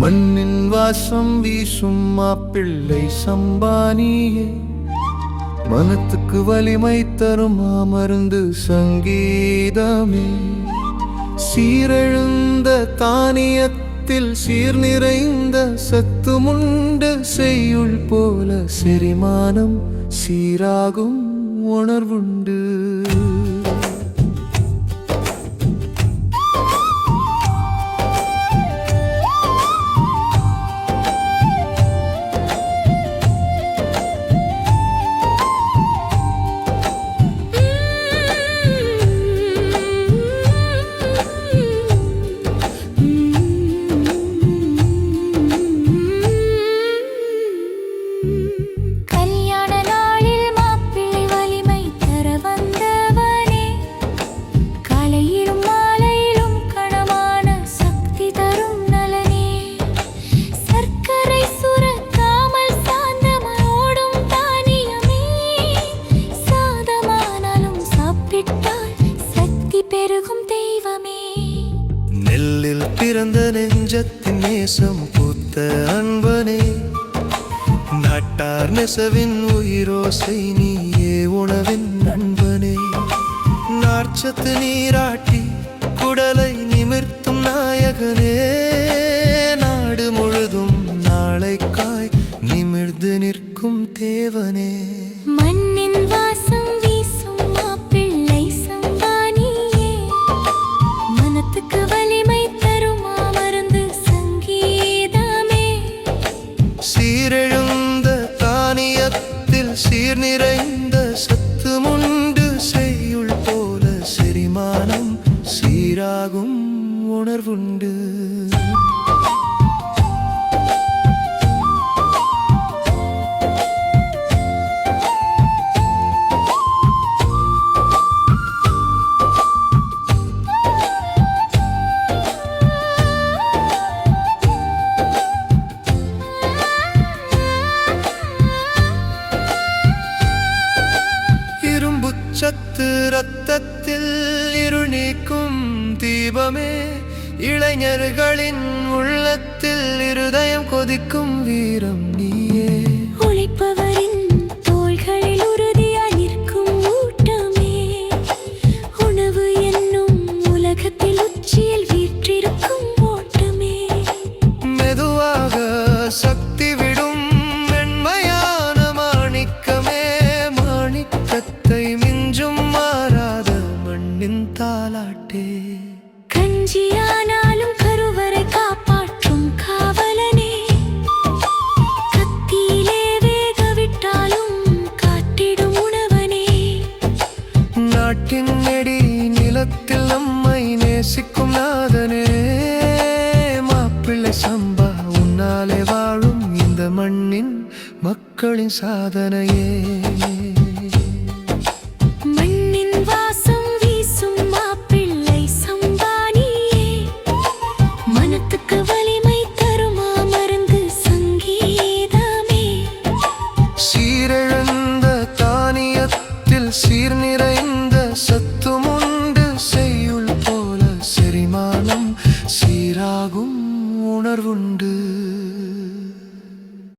மண்ணின் வாசம் வீசும் மாப்பிள்ளை சம்பானியே. மனத்துக்கு வலிமை தரும் மருந்து சங்கீதமே. சீரழுந்த தானியத்தில் சீர் நிறைந்த சத்துமுண்டு செய்யுள் போல செரிமானம் சீராகும் உணர்வுண்டு. பிறந்த நெஞ்சத்தின் நேசம் பூத்த அன்பனே. நட்டார் நெசவின் உயிரோசை நீயே உணவின் நண்பனே. நார்ச்சத்து நீராட்டி குடலை நிமிர்த்தும் நாயகனே. நாடு முழுதும் நாளைக்காய் நிமிர்ந்து நிற்கும் தேவனே. மண்ணின் சீரெழுந்த தானியத்தில் சீர் நிறைந்த சத் சத்து ரத்தத்தில் இருநீக்கும் தீபமே இளைஞர்களின் உள்ளத்தில் இருதயம் கொதிக்கும் வீரம் நீ. கஞ்சியானாலும் கருவறை காப்பாற்றும் காவலனே. கத்தியிலே வேக விட்டாலும் காட்டிடும் உணவனே. நாட்டின் நெடி நிலத்தில் நம்மை நேசிக்கும் நாதனே. மாப்பிள்ளை சம்பா உன்னாலே வாழும் இந்த மண்ணின் மக்களின் சாதனையே.